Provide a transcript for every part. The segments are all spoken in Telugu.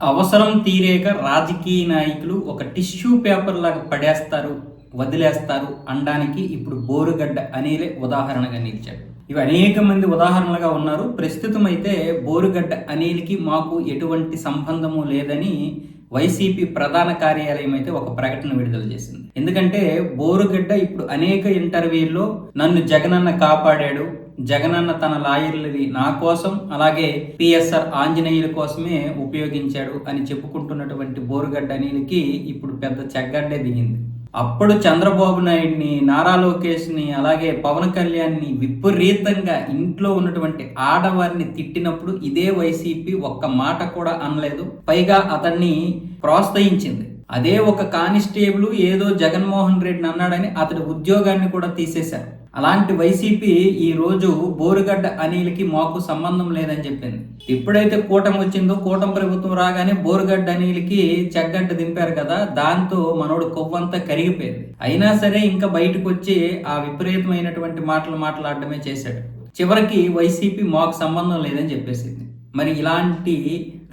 అవసరం తీరేక రాజకీయ నాయకులు ఒక టిష్యూ పేపర్ లాగా పడేస్తారు వదిలేస్తారు అనడానికి ఇప్పుడు బోరుగడ్డ అనేలే ఉదాహరణగా నిలిచాడు. ఇవి అనేక మంది ఉదాహరణలుగా ఉన్నారు. ప్రస్తుతం అయితే బోరుగడ్డ అనిల్కి మాకు ఎటువంటి సంబంధము లేదని వైసీపీ ప్రధాన కార్యాలయం అయితే ఒక ప్రకటన విడుదల చేసింది. ఎందుకంటే బోరుగడ్డ ఇప్పుడు అనేక ఇంటర్వ్యూల్లో నన్ను జగనన్న కాపాడాడు జగనన్న తన లాయర్లని నా కోసం అలాగే పిఎస్ఆర్ ఆంజనేయుల కోసమే ఉపయోగించాడు అని చెప్పుకుంటున్నటువంటి బోరుగడ్డ అనిల్కి ఇప్పుడు పెద్ద చెగ్గడ్డే దిగింది. అప్పుడు చంద్రబాబు నాయుడిని నారా లోకేష్ని అలాగే పవన్ కళ్యాణ్ని విపరీతంగా ఇంట్లో ఉన్నటువంటి ఆడవారిని తిట్టినప్పుడు ఇదే వైసీపీ ఒక్క మాట కూడా అనలేదు. పైగా అతన్ని ప్రోత్సహించింది. అదే ఒక కానిస్టేబుల్ ఏదో జగన్మోహన్ రెడ్డిని అన్నాడని అతడి ఉద్యోగాన్ని కూడా తీసేశారు. అలాంటి వైసీపీ ఈ రోజు బోరుగడ్డ అనిల్కి మాకు సంబంధం లేదని చెప్పింది. ఎప్పుడైతే కూటమి వచ్చిందో కూటమి ప్రభుత్వం రాగానే బోరుగడ్డ అనిల్కి చెగ్గడ్డ దింపారు కదా దాంతో మనోడు కొవ్వంతా కరిగిపోయింది. అయినా సరే ఇంకా బయటకు వచ్చి ఆ విపరీతమైనటువంటి మాటలు మాట్లాడడమే చేశాడు. చివరికి వైసీపీ మాకు సంబంధం లేదని చెప్పేసింది. మరి ఇలాంటి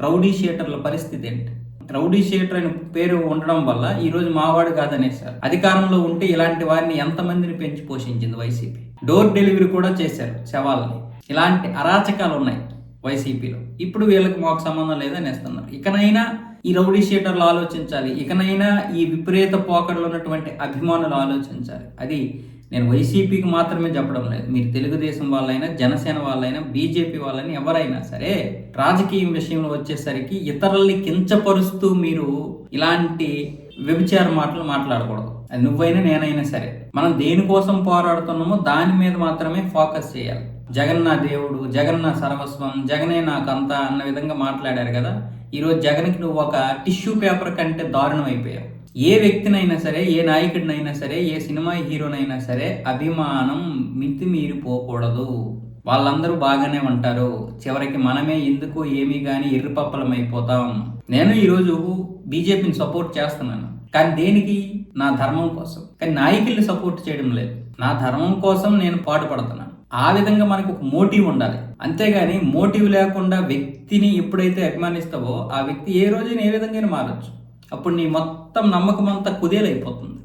రౌడీ షీటర్ల పరిస్థితి ఏంటి? రౌడీ షీటర్ అని పేరు ఉండడం వల్ల ఈరోజు మావాడు కాదనేసారు అధికారంలో ఉంటే ఇలాంటి వారిని ఎంతమందిని పెంచి పోషించింది వైసీపీ? డోర్ డెలివరీ కూడా చేశారు శవాలని. ఇలాంటి అరాచకాలు ఉన్నాయి వైసీపీలో. ఇప్పుడు వీళ్ళకి మాకు సంబంధం లేదని వేస్తున్నారు ఇకనైనా ఈ రౌడీ షీటర్లు ఆలోచించాలి. ఇకనైనా ఈ విపరీత పోకడలో ఉన్నటువంటి అభిమానులు ఆలోచించాలి. అది నేను వైసీపీకి మాత్రమే చెప్పడం లేదు. మీరు తెలుగుదేశం వాళ్ళైనా జనసేన వాళ్ళైనా బీజేపీ వాళ్ళని ఎవరైనా సరే రాజకీయం విషయంలో వచ్చేసరికి ఇతరుల్ని కించపరుస్తూ మీరు ఇలాంటి వ్యభిచార మాటలు మాట్లాడకూడదు. అది నువ్వైనా నేనైనా సరే. మనం దేనికోసం పోరాడుతున్నామో దాని మీద మాత్రమే ఫోకస్ చేయాలి. జగన్ నా దేవుడు జగన్ నా సర్వస్వం జగనే నాకంతా అన్న విధంగా మాట్లాడారు కదా. ఈరోజు జగన్కి నువ్వు ఒక టిష్యూ పేపర్ కంటే దారుణం అయిపోయావు. ఏ వ్యక్తినైనా సరే ఏ నాయకుడినైనా సరే ఏ సినిమా హీరోనైనా సరే అభిమానం మితిమీరిపోకూడదు వాళ్ళందరూ బాగానే ఉంటారు. చివరికి మనమే ఎందుకు ఏమీ కానీ ఎర్రిపప్పలం అయిపోతాం నేను ఈరోజు బీజేపీని సపోర్ట్ చేస్తున్నాను. కానీ దేనికి? నా ధర్మం కోసం. కానీ నాయకుల్ని సపోర్ట్ చేయడం లేదు. నా ధర్మం కోసం నేను పాటుపడుతున్నాను. ఆ విధంగా మనకు ఒక మోటివ్ ఉండాలి. అంతేగాని మోటివ్ లేకుండా వ్యక్తిని ఎప్పుడైతే అభిమానిస్తావో ఆ వ్యక్తి ఏ రోజైనా ఏ విధంగా మారచ్చు. అప్పుడు నీ మొత్తం నమ్మకం అంతా కుదేలైపోతుంది.